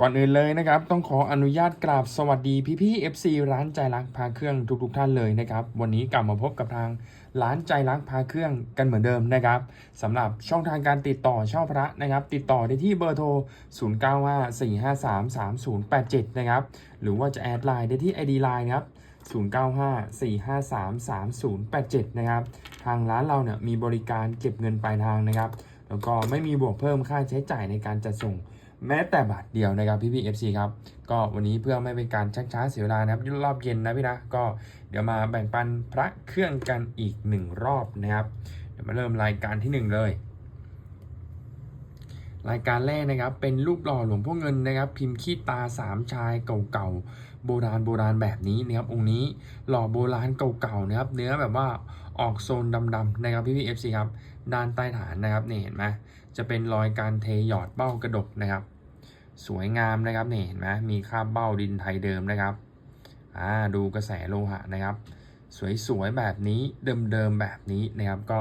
ก่อนอื่นเลยนะครับ ต้องขออนุญาตกราบสวัสดีพี่พี่ FC ร้านใจรักพาเครื่องทุกๆท่านเลยนะครับ วันนี้กลับมาพบกับทางร้านใจรักพาเครื่องกันเหมือนเดิมนะครับสำหรับช่องทางการติดต่อเช่าพระนะครับ ติดต่อได้ที่เบอร์โทร 0954533087 นะครับ หรือว่าจะแอดไลน์ได้ที่ ID Line ครับ0954533087 นะครับ ทางร้านเราเนี่ยมีบริการเก็บเงินปลายทางนะครับ แล้วก็ไม่มีบวกเพิ่มค่าใช้จ่ายในการจัดส่ง แม้แต่บาทเดียวนะครับพี่พี่เอฟซีครับ ก็วันนี้เพื่อไม่เป็นการชักช้าเสียเวลานะครับรอบเย็นนะพี่นะก็เดี๋ยวมาแบ่งปันพระเครื่องกันอีกหนึ่งรอบนะครับเดี๋ยวมาเริ่มรายการที่หนึ่งเลย รายการแรกนะครับเป็นรูปหล่อหลวงพ่อเงินนะครับ พิมพ์ขี้ตาสามชายเก่าๆโบราณโบราณแบบนี้นะครับองค์นี้หล่อโบราณเก่าๆนะครับ เนื้อแบบว่าออกโซนดำๆนะครับพี่พี่เอฟซีครับด้านใต้ฐานนะครับนี่เห็นไหมจะเป็นรอยการเทหยอดเบ้ากระดกนะครับ สวยงามนะครับนี่เห็นไหมมีคราบเบ้าดินไทยเดิมนะครับอ่าดูกระแสโลหะนะครับ สวยๆแบบนี้เดิมๆแบบนี้นะครับ ก็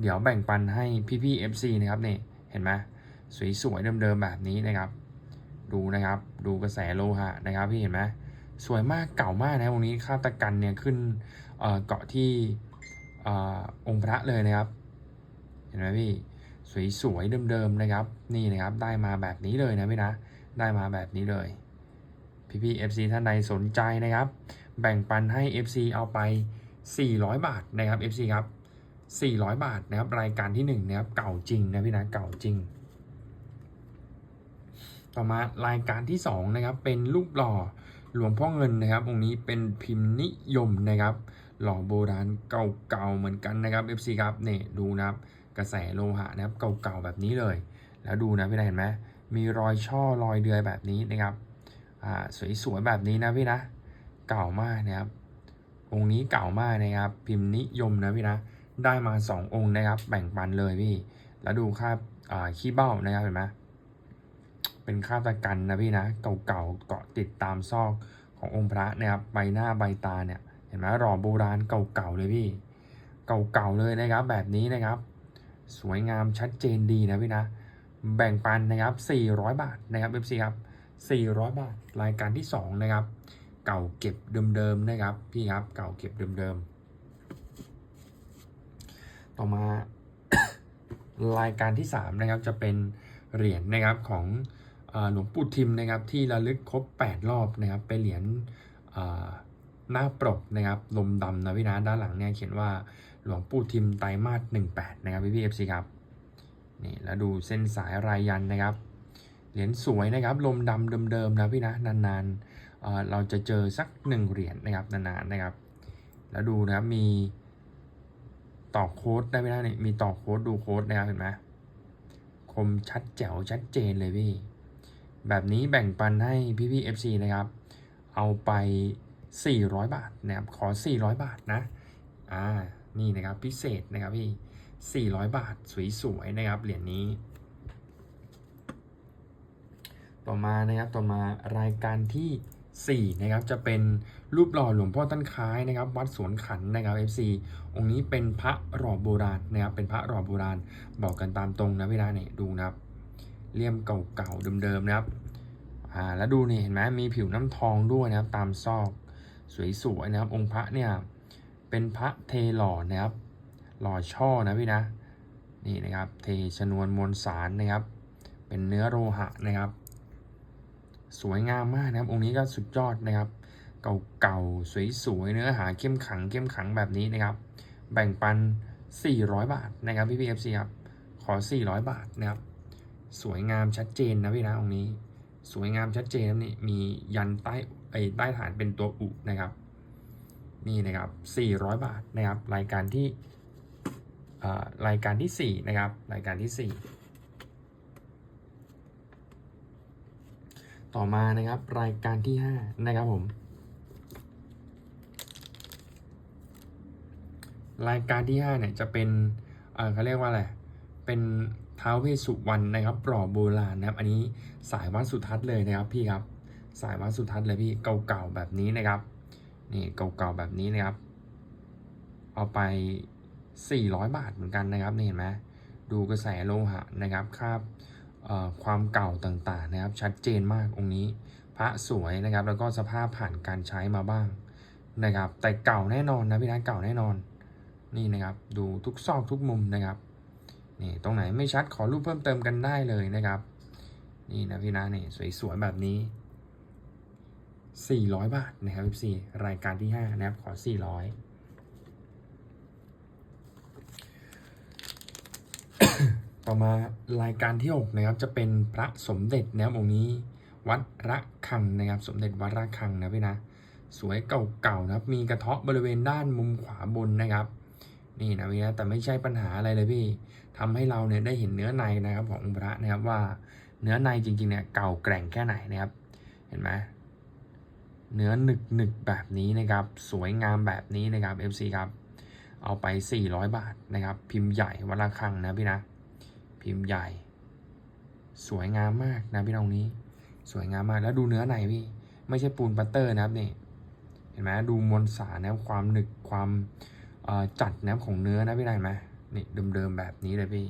เดี๋ยวแบ่งปันให้พี่ๆ FC นะครับนี่เห็นไหมสวยๆเดิมๆแบบนี้นะครับ ดูนะครับดูกระแสโลหะนะครับพี่เห็นไหมสวยมากเก่ามากนะวงนี้คาตกันเนี่ยขึ้นเเกาะที่เอ่อองค์พระเลยนะครับ เห็นไหมพี่สวยๆเดิมๆนะครับ นี่นะครับได้มาแบบนี้เลยนะพี่นะ ได้มาแบบนี้เลย พี่ๆ FC ท่านใดสนใจนะครับ แบ่งปันให้ FC เอาไป 400 บาทนะครับ FC ครับ 400 บาทนะครับ รายการที่1นะครับ เก่าจริงนะพี่นะ เก่าจริง ต่อมารายการที่2นะครับ เป็นรูปหล่อหลวงพ่อเงินนะครับ องค์นี้เป็นพิมพ์นิยมนะครับ หล่อโบราณเก่าๆเหมือนกันนะครับ FC ครับเนี่ยดูนะครับ กระแสโลหะนะครับ เก่าๆแบบนี้เลย แล้วดูนะพี่นะเห็นไหม มีรอยช่อรอยเดือยแบบนี้นะครับอ่าสวยๆแบบนี้นะพี่นะ เก่ามากนะครับองค์นี้เก่ามากนะครับ พิมพ์นิยมนะพี่นะ ได้มา 2 องค์นะครับ แบ่งปันเลยพี่ แล้วดูค่าอ่าขี้เบ้านะครับเห็นไหมเป็นค่าตะกันนะพี่นะเก่าๆเกาะติดตามซอกขององค์พระนะครับใบหน้าใบตาเนี่ยเห็นไหมหล่อโบราณเก่าๆเลยพี่ เก่าๆเลยนะครับแบบนี้นะครับ สวยงามชัดเจนดีนะพี่นะ แบ่งปันนะครับ 400 บาทนะครับ FC ครับ 400 บาท รายการที่ 2 นะครับ เก่าเก็บเดิมๆนะครับ พี่ครับ เก่าเก็บเดิมๆ ต่อมารายการที่ 3 นะครับ จะเป็นเหรียญนะครับของอหลวงปู่ทิมนะครับที่ระลึกครบ 8 รอบนะครับ เป็นเหรียญหน้าปรกนะครับลมดำนะพี่นะด้านหลังเนี่ยเขียนว่าหลวงปู่ทิมไตรมาส18 นะครับพี่พีเอฟซีครับ นี่แล้วดูเส้นสายรายยันนะครับ เหรียญสวยนะครับ ลมดำเดิมๆนะพี่นะนานๆเอ่อเราจะเจอสักหนึ่งเหรียญนะครับนานๆนะครับ แล้วดูนะครับมีต่อโค้ดได้ไหมนะนี่มีต่อโค้ดดูโค้ดนะครับเห็นไหมคมชัดแจ๋วชัดเจนเลยพี่ แบบนี้แบ่งปันให้พี่พี่เอฟซีนะครับ เอาไป 400 บาทนะครับขอ 400 บาทนะอ่านี่นะครับพิเศษนะครับพี่ 400 บาทสวยๆนะครับเหรียญนี้ ต่อมานะครับต่อมารายการที่ 4 นะครับจะเป็นรูปหล่อหลวงพ่อต้นคล้ายนะครับ วัดสวนขันนะครับ FC องค์นี้เป็นพระหล่อโบราณนะครับเป็นพระหล่อโบราณบอกกันตามตรงนะพี่นะเนี่ยดูนะครับเลี่ยมเก่าๆเดิมๆนะครับอ่าแล้วดูนี่เห็นไหมมีผิวน้ำทองด้วยนะครับตามซอกสวยๆนะครับองค์พระเนี่ยเป็นพระเทหล่อนะครับ หล่อช่อนะพี่นะนี่นะครับเทชนวนมวลสารนะครับ เป็นเนื้อโลหะนะครับ สวยงามมากนะครับ องค์นี้ก็สุดยอดนะครับ เก่าๆสวยๆเนื้อหาเข้มขังเข้มขังแบบนี้นะครับ แบ่งปัน 400 บาทนะครับพี่พีเอฟซีครับขอ 400 บาทนะครับ สวยงามชัดเจนนะพี่นะองค์นี้ สวยงามชัดเจนนะนี่มียันใต้ไอ้ใต้ฐานเป็นตัวอุนะครับ นี่นะครับ 400 บาทนะครับ รายการที่ รายการที่ 4 นะครับ รายการที่ 4 ต่อมานะครับรายการที่ 5 นะครับผม รายการที่ 5 เนี่ยจะเป็นเขาเรียกว่าอะไร เป็นท้าวเวสสุวรรณนะครับปลอบโบราณนะครับ อันนี้สายวัดสุทัศน์เลยนะครับพี่ครับ สายวัดสุทัศน์เลยพี่เก่าๆแบบนี้นะครับ นี่เก่าๆแบบนี้นะครับ เอาไป 400 บาทเหมือนกันนะครับนี่เห็นไหมดูกระแสโลหะนะครับคราบความเก่าต่างๆนะครับ ชัดเจนมากองค์นี้ พระสวยนะครับ แล้วก็สภาพผ่านการใช้มาบ้างนะครับ แต่เก่าแน่นอนนะพี่นะเก่าแน่นอนนี่นะครับดูทุกซอกทุกมุมนะครับนี่ตรงไหนไม่ชัดขอรูปเพิ่มเติมกันได้เลยนะครับ นี่นะพี่นะนี่สวยๆแบบนี้ 400 บาทนะครับ FC รายการที่ 5 นะครับขอ 400 ต่อมารายการที่6นะครับจะเป็นพระสมเด็จนะครับองค์นี้ วัดระฆังนะครับ สมเด็จวัดระฆังนะพี่นะ สวยเก่าๆนะครับ มีกระเทาะบริเวณด้านมุมขวาบนนะครับ นี่นะพี่นะแต่ไม่ใช่ปัญหาอะไรเลยพี่ทำให้เราเนี่ยได้เห็นเนื้อในนะครับของพระนะครับว่าเนื้อในจริงๆเนี่ยเก่าแกร่งแค่ไหนนะครับ เห็นไหมเนื้อหนึกหนึกแบบนี้นะครับ สวยงามแบบนี้นะครับ FC ครับ เอาไป 400 บาทนะครับ พิมพ์ใหญ่วัดระฆังนะพี่นะ พิมพ์ใหญ่ สวยงามมากนะพี่น้องนี้ สวยงามมากแล้วดูเนื้อในพี่ ไม่ใช่ปูนปัตเตอร์นะครับนี่เห็นไหมดูมวลสารนะคความหนึกความจัดนะของเนื้อนะพี่ได้ไหมนี่เดิมๆแบบนี้เลยพี่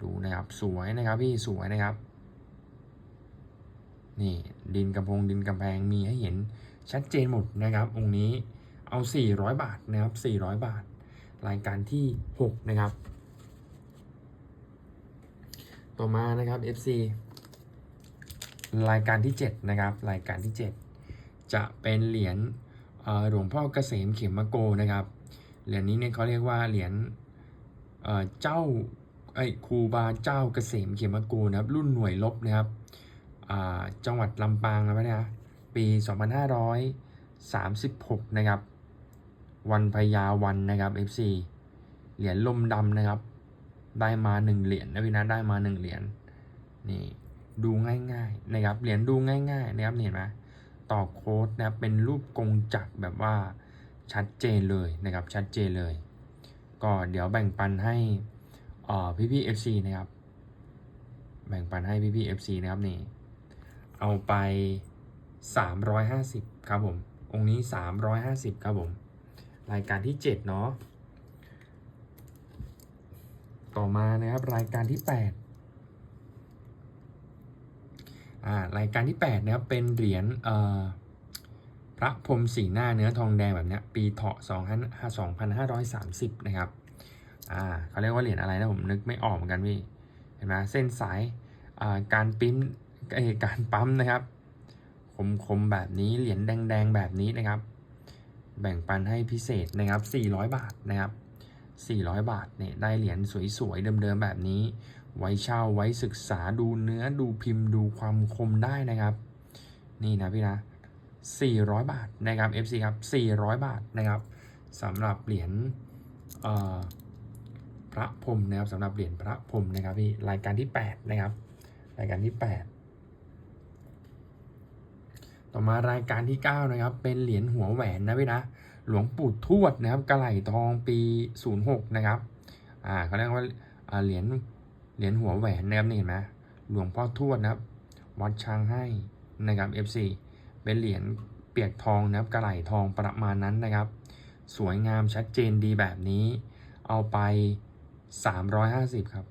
ดูนะครับสวยนะครับพี่สวยนะครับ นี่ดินกำพงดินกำแพงมีให้เห็นชัดเจนหมดนะครับองค์นี้เอา 400 บาทนะครับ400 บาท รายการที่ 6 นะครับ ต่อมานะครับ FC รายการที่ 7 นะครับ รายการที่ 7 จะเป็นเหรียญหลวงพ่อเกษมเขมโกนะครับ เหรียญนี้เนี่ยเขาเรียกว่าเหรียญเจ้าไอ้ครูบาเจ้าเกษมเขมโกนะครับ รุ่นหน่วยลบนะครับจังหวัดลำปางนะพี่นะปี 2536 นะครับ วันพญาวันนะครับ FC เหรียญลมดำนะครับ ได้มาหนึ่งเหรียญนะพี่นะได้มาหนึ่งเหรียญนี่ดูง่ายๆนะครับเหรียญดูง่ายๆนะครับเห็นไหมต่อโค้ดนะครับเป็นรูปกงจักรแบบว่าชัดเจนเลยนะครับชัดเจนเลย ก็เดี๋ยวแบ่งปันให้เอ่พี่พี่ FC นะครับ แบ่งปันให้พี่พี่ FC นะครับนี่เอาไป 350 ครับผม องค์นี้ 350 ครับผม รายการที่ 7 เนาะ ต่อมานะครับรายการที่ 8 อ่า รายการที่ 8 นะครับ เป็นเหรียญเอ่อพระพรมสีหน้าเนื้อทองแดงแบบเนี้ยปีเถาะ2530 นะครับ อ่าเขาเรียกว่าเหรียญอะไรนะผมนึกไม่ออกเหมือนกันพี่ เห็นไหมเส้นสายอ่าการปริ้นเอ่อการปั๊มนะครับ คมๆแบบนี้เหรียญแดงๆแบบนี้นะครับ แบ่งปันให้พิเศษนะครับ 400 บาทนะครับ 400 บาทเนี่ยได้เหรียญสวยๆ เดิมๆ แบบนี้ ไว้เช่าไว้ศึกษาดูเนื้อดูพิมพ์ดูความคมได้นะครับ นี่นะพี่นะ 400 บาทนะครับ FC ครับ 400 บาทนะครับสำหรับเหรียญพระพรมนะครับสำหรับเหรียญพระพรมนะครับพี่รายการที่ 8 นะครับ รายการที่ 8 ต่อมารายการที่ 9 นะครับ เป็นเหรียญหัวแหวนนะพี่นะ หลวงปู่ทวดนะครับกระไหลทองปี 06 นะครับ อ่าเขาเรียกว่าอ่าเหรียญเหรียญหัวแหวนนะครับนี่เห็นไหมหลวงพ่อทวดนะครับ วัดช้างให้นะครับ FC เป็นเหรียญเปียกทองนะครับกระไหลทองประมาณนั้นนะครับ สวยงามชัดเจนดีแบบนี้ เอาไป 350 ครับ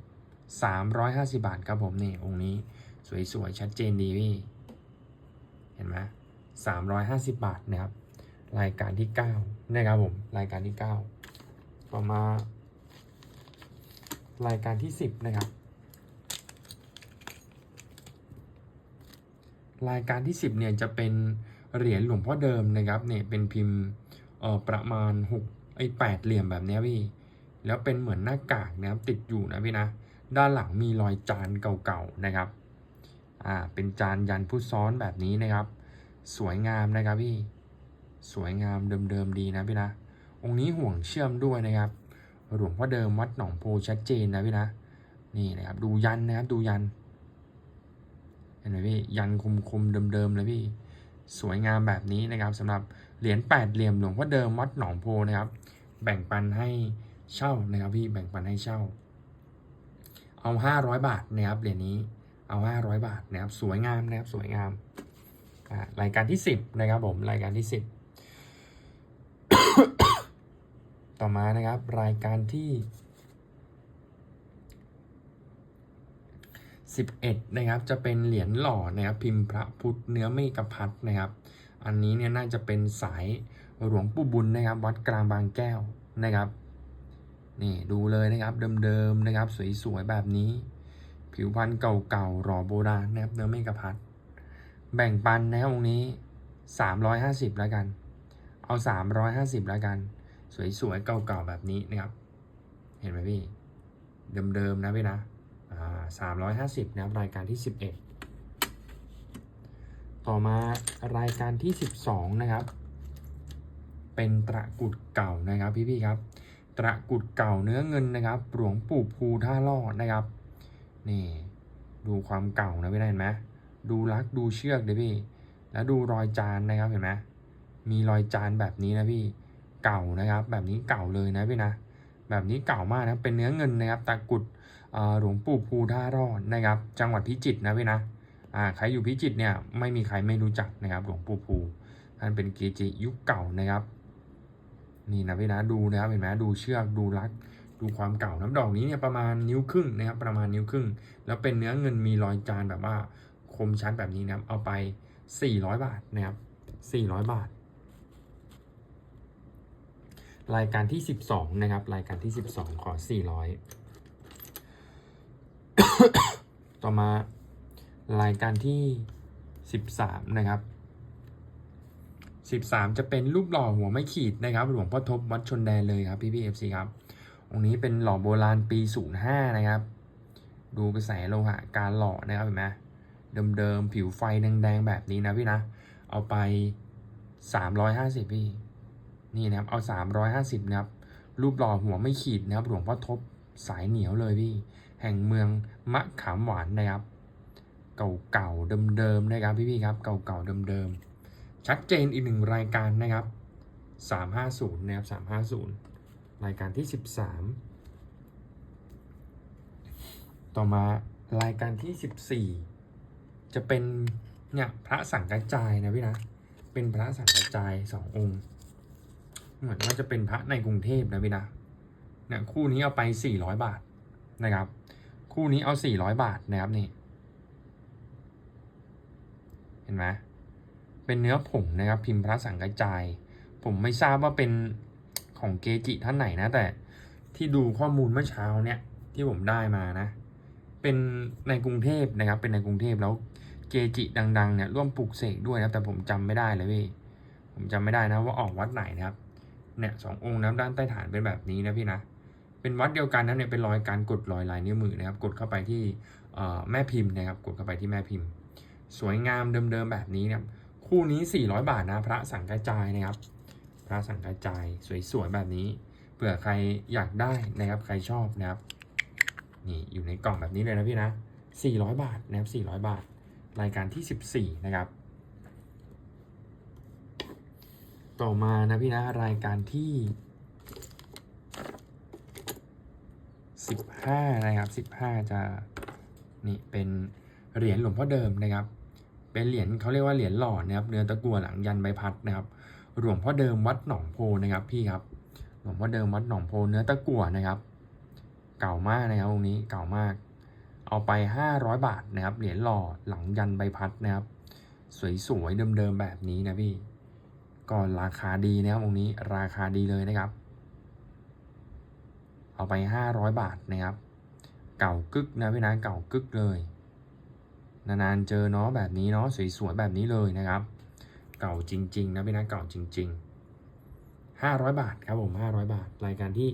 350 บาทครับผมนี่องค์นี้สวยๆชัดเจนดีพี่ เห็นไหม350 บาทนะครับ รายการที่ 9 นะครับผม รายการที่ 9 ต่อมา รายการที่ 10 นะครับ รายการที่ 10 เนี่ยจะเป็นเหรียญหลวงพ่อเดิมนะครับเนี่ยเป็นพิมพ์เอ่อประมาณ6ไอ้8เหลี่ยมแบบนี้พี่ แล้วเป็นเหมือนหน้ากากนะครับติดอยู่นะพี่นะ ด้านหลังมีรอยจานเก่าๆนะครับ อ่า เป็นจานยันพุทซ้อนแบบนี้นะครับ สวยงามนะครับพี่ สวยงามเดิมๆดีนะพี่นะ องค์นี้ห่วงเชื่อมด้วยนะครับหลวงพ่อเดิมวัดหนองโพชัดเจนนะพี่นะ นี่นะครับดูยันนะครับดูยัน เห็นไหมพี่ยันคมๆเดิมๆเลยพี่ สวยงามแบบนี้นะครับสำหรับเหรียญแปดเหลี่ยมหลวงพ่อเดิมวัดหนองโพนะครับ แบ่งปันให้เช่านะครับพี่แบ่งปันให้เช่า เอาห้าร้อยบาทนะครับเหรียญนี้เอาห้าร้อยบาทนะครับสวยงามนะครับสวยงามรายการที่สิบนะครับผมรายการที่สิบ ต่อมานะครับ รายการที่ 11 นะครับ จะเป็นเหรียญหล่อนะครับ พิมพ์พระพุทธเนื้อเมกะพัดนะครับ อันนี้เนี่ยน่าจะเป็นสายหลวงปู่บุญนะครับ วัดกลางบางแก้วนะครับนี่ดูเลยนะครับเดิมๆนะครับ สวยๆแบบนี้ ผิวพรรณเก่าๆหล่อโบราณนะครับเนื้อเมกะพัดแบ่งปันนะครับองค์นี้ 350 แล้วกัน เอา 350 แล้วกัน สวยๆเก่าๆแบบนี้นะครับ เห็นไหมพี่ เดิมๆนะพี่นะอ่า350นะครับรายการที่11ต่อมารายการที่12นะครับ เป็นตระกุดเก่านะครับพี่ๆครับตระกุดเก่าเนื้อเงินนะครับหลวงปู่ภูท่าล่อนะครับ นี่ดูความเก่านะพี่นะเห็นไหมดูลักดูเชือกเดี๋ยพี่ แล้วดูรอยจานนะครับเห็นไหมมีรอยจานแบบนี้นะพี่ เก่านะครับ แบบนี้เก่าเลยนะพี่นะ แบบนี้เก่ามากนะเป็นเนื้อเงินนะครับตะกุดอ่าหลวงปู่ภูท่ารอดนะครับ จังหวัดพิจิตรนะพี่นะใครอยู่พิจิตรเนี่ยไม่มีใครไม่รู้จักนะครับหลวงปู่ภูท่านเป็นเกจิยุคเก่านะครับ นี่นะพี่นะดูนะครับเห็นไหมดูเชือกดูลักดูความเก่าน้ำดอกนี้เนี่ยประมาณนิ้วครึ่งนะครับประมาณนิ้วครึ่ง แล้วเป็นเนื้อเงินมีรอยจานแบบว่าคมชัดแบบนี้นะครับเอาไป 400 บาทนะครับ400 บาท รายการที่ 12 นะครับ รายการที่ 12 ขอ 400 ต่อมารายการที่ 13 นะครับ 13 จะเป็นรูปหล่อหัวไม่ขีดนะครับ หลวงพ่อทบวัดชนแดนเลยครับพี่พี่เอฟซีครับ องค์นี้เป็นหล่อโบราณปี 05 นะครับ ดูกระแสโลหะการหล่อนะครับเห็นไหมเดิมๆ ผิวไฟแดงๆ แบบนี้นะพี่นะ เอาไป 350 พี่ นี่นะครับเอา 350นะครับรูปหล่อหัวไม่ขีดนะครับหลวงพ่อทบสายเหนียวเลยพี่ แห่งเมืองมะขามหวานนะครับ เก่าๆเดิมๆนะครับพี่ๆครับเก่าๆเดิมๆชัดเจนอีกหนึ่งรายการนะครับ 350นะครับ350 รายการที่ 13 ต่อมารายการที่ 14 จะเป็นเนี่ยพระสังกัจจายนะพี่นะเป็นพระสังกัจจายสององค์ เหมือนว่าจะเป็นพระในกรุงเทพนะพี่นะเนี่ยคู่นี้เอาไป400บาทนะครับ คู่นี้เอา400บาทนะครับนี่ เห็นไหมเป็นเนื้อผงนะครับ พิมพ์พระสังกัจจาย ผมไม่ทราบว่าเป็นของเกจิท่านไหนนะ แต่ที่ดูข้อมูลเมื่อเช้าเนี่ยที่ผมได้มานะ เป็นในกรุงเทพนะครับ เป็นในกรุงเทพแล้วเกจิดัง ๆ เนี่ยร่วมปลูกเสกด้วยนะแต่ผมจำไม่ได้เลยพี่ผมจำไม่ได้นะว่าออกวัดไหนนะครับ เนี่ยสององค์นะครับด้านใต้ฐานเป็นแบบนี้นะพี่นะเป็นวัดเดียวกันนะเนี่ยเป็นรอยการกดรอยลายนิ้วมือนะครับ กดเข้าไปที่แม่พิมพ์นะครับ กดเข้าไปที่แม่พิมพ์ สวยงามเดิมๆแบบนี้นะครับคู่นี้ 400 บาทนะพระสังกัจจายนะครับ พระสังกัจจายสวยๆแบบนี้เผื่อใครอยากได้นะครับใครชอบนะครับนี่อยู่ในกล่องแบบนี้เลยนะพี่นะ400 บาทนะครับ400 บาท รายการที่ 14 นะครับ ต่อมานะพี่นะรายการที่ 15 นะครับ 15 จะนี่เป็นเหรียญหลวงพ่อเดิมนะครับ เป็นเหรียญเขาเรียกว่าเหรียญหล่อนะครับเนื้อตะกั่วหลังยันใบพัดนะครับหลวงพ่อเดิมวัดหนองโพนะครับพี่ครับหลวงพ่อเดิมวัดหนองโพเนื้อตะกั่วนะครับ เก่ามากนะครับองค์นี้เก่ามาก เอาไป 500 บาทนะครับเหรียญหล่อหลังยันใบพัดนะครับ สวยๆเดิมๆแบบนี้นะพี่ ก็ราคาดีนะครับองค์นี้ราคาดีเลยนะครับ เอาไป 500 บาทนะครับ เก่ากึกนะพี่นะเก่ากึกเลย นานๆเจอเนาะแบบนี้เนาะสวยๆแบบนี้เลยนะครับ เก่าจริงๆนะพี่นะเก่าจริง ๆ 500 บาทครับผม 500 บาท รายการที่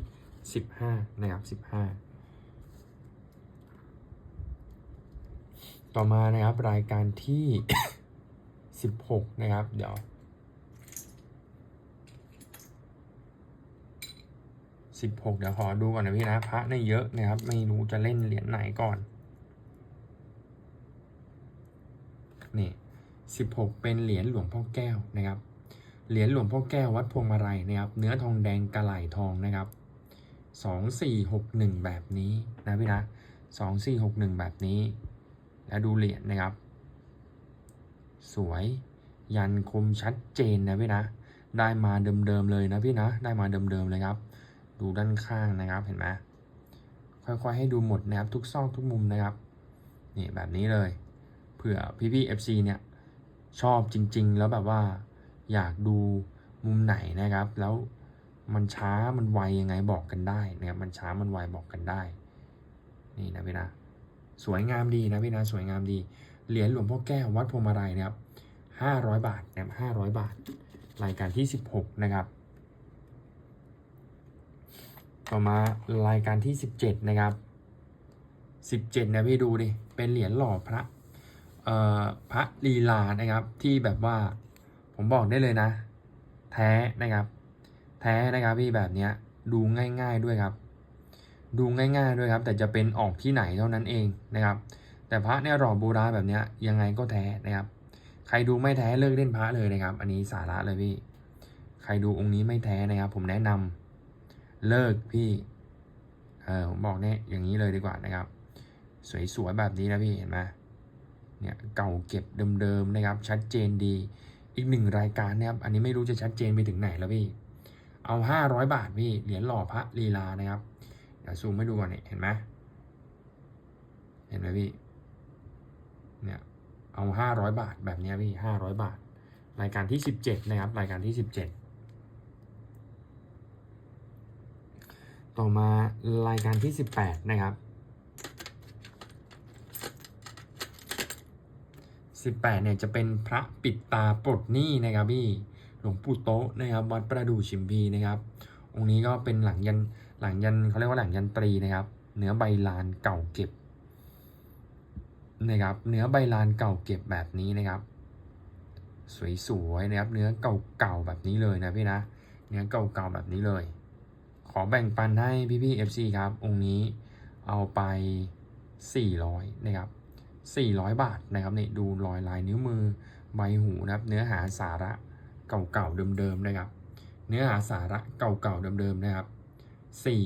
15 นะครับ 15 ต่อมานะครับรายการที่ 16 นะครับ เดี๋ยว 16 เดี๋ยวขอดูก่อนนะพี่นะพระเนี่ยเยอะนะครับ ไม่รู้จะเล่นเหรียญไหนก่อน นี่16 เป็นเหรียญหลวงพ่อแก้วนะครับ เหรียญหลวงพ่อแก้ววัดพวงมาลัยนะครับ เนื้อทองแดงกระไหลทองนะครับ 2461 แบบนี้นะพี่นะ2461 แบบนี้ แล้วดูเหรียญนะครับ สวยยันคมชัดเจนนะพี่นะ ได้มาเดิมๆเลยนะพี่นะ ได้มาเดิมๆเลยครับ ดูด้านข้างนะครับเห็นไหมค่อยๆให้ดูหมดนะครับทุกซอกทุกมุมนะครับนี่แบบนี้เลยเผื่อพี่ๆ FC เนี่ยชอบจริง ๆ แล้วแบบว่าอยากดูมุมไหนนะครับ แล้วมันช้ามันไวยังไงบอกกันได้นะครับมันช้ามันไวบอกกันได้ นี่นะพี่นะสวยงามดีนะพี่นะสวยงามดีเหรียญหลวงพ่อแก้ววัดพวงมาลัยนะครับห้าร้อยบาทนะครับห้าร้อยบาท รายการที่สิบหกนะครับ ต่อมารายการที่สิบเจ็ดนะครับสิบเจ็ดนะพี่ดูดิ เป็นเหรียญหล่อพระเอ่อพระลีลานะครับ ที่แบบว่าผมบอกได้เลยนะ แท้นะครับ แท้นะครับพี่แบบเนี้ยดูง่าย ๆด้วยครับ ดูง่ายๆด้วยครับ แต่จะเป็นออกที่ไหนเท่านั้นเองนะครับ แต่พระเนี่ยหล่อโบราณแบบเนี้ยยังไงก็แท้นะครับ ใครดูไม่แท้เลิกเล่นพระเลยนะครับ อันนี้สาระเลยพี่ ใครดูองค์นี้ไม่แท้นะครับ ผมแนะนำ เลิกพี่เออผมบอกเนี่ยอย่างนี้เลยดีกว่านะครับ สวยๆแบบนี้นะพี่เห็นไหมเนี่ยเก่าเก็บเดิมๆนะครับ ชัดเจนดีอีกหนึ่งรายการนะครับ อันนี้ไม่รู้จะชัดเจนไปถึงไหนแล้วพี่ เอา 500 บาทพี่เหรียญหล่อพระลีลานะครับเดี๋ยวซูมให้ดูก่อนเนี่ยเห็นไหมเห็นไหมพี่เนี่ยเอา 500 บาทแบบนี้พี่500 บาท รายการที่ 17 นะครับ รายการที่ 17 ต่อมารายการที่สิบแปดนะครับสิบแปดเนี่ยจะเป็นพระปิดตาปลดหนี้นะครับพี่หลวงปู่โต๊ะนะครับวัดประดู่ชิมพีนะครับ องค์นี้ก็เป็นหลังยันหลังยันเขาเรียกว่าหลังยันตรีนะครับ เนื้อใบลานเก่าเก็บนะครับ เนื้อใบลานเก่าเก็บแบบนี้นะครับ สวยๆนะครับ เนื้อเก่าๆแบบนี้เลยนะพี่นะ เนื้อเก่าๆแบบนี้เลย ขอแบ่งปันให้พี่ๆ FC ครับ องค์นี้เอาไป 400 นะครับ 400 บาทนะครับนี่ดูรอยลายนิ้วมือใบหูนะครับ เนื้อหาสาระเก่าๆเดิมๆนะครับ เนื้อหาสาระเก่าๆเดิมๆนะครับ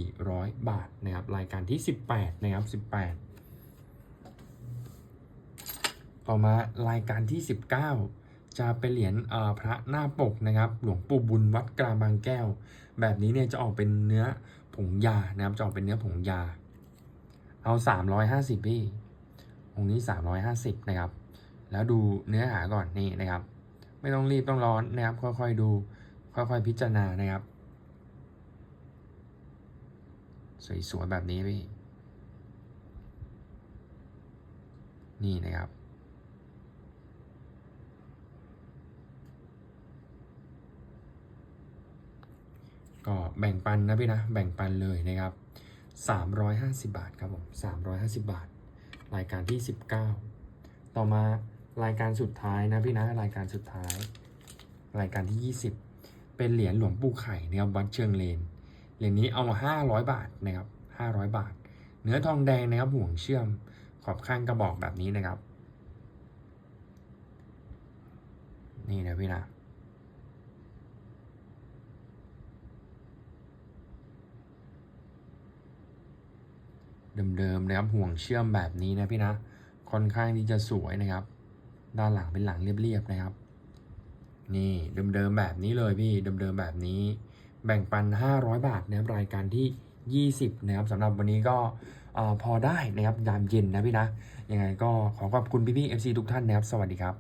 400 บาทนะครับ รายการที่ 18 นะครับ 18 ต่อมารายการที่ 19 จะเป็นเหรียญเออพระหน้าปกนะครับ หลวงปู่บุญวัดกลางบางแก้ว แบบนี้เนี่ยจะออกเป็นเนื้อผงยานะครับจะออกเป็นเนื้อผงยา เอา350พี่องนี้350นะครับ แล้วดูเนื้อหาก่อนนี่นะครับ ไม่ต้องรีบต้องร้อนนะครับ ค่อยๆดู ค่อยๆพิจารณานะครับ สวยๆแบบนี้พี่นี่นะครับ ก็แบ่งปันนะพี่นะ แบ่งปันเลยนะครับ 350 บาทครับผม 350 บาท รายการที่ 19 ต่อมารายการสุดท้ายนะพี่นะ รายการสุดท้าย รายการที่ 20 เป็นเหรียญหลวงปู่ไข่นะครับวัดเชิงเลน เหรียญนี้เอา500 บาทนะครับ 500 บาท เนื้อทองแดงนะครับห่วงเชื่อมขอบข้างกระบอกแบบนี้นะครับ นี่นะพี่นะ เดิมๆนะครับห่วงเชื่อมแบบนี้นะพี่นะค่อนข้างที่จะสวยนะครับ ด้านหลังเป็นหลังเรียบๆนะครับ นี่เดิมๆแบบนี้เลยพี่เดิมๆแบบนี้ แบ่งปัน 500 บาทนะครับรายการที่ 20นะครับสำหรับวันนี้ก็อพอได้นะครับยามเย็นนะพี่นะยังไงก็ขอขอบคุณพี่ๆ FC ทุกท่านนะครับ สวัสดีครับ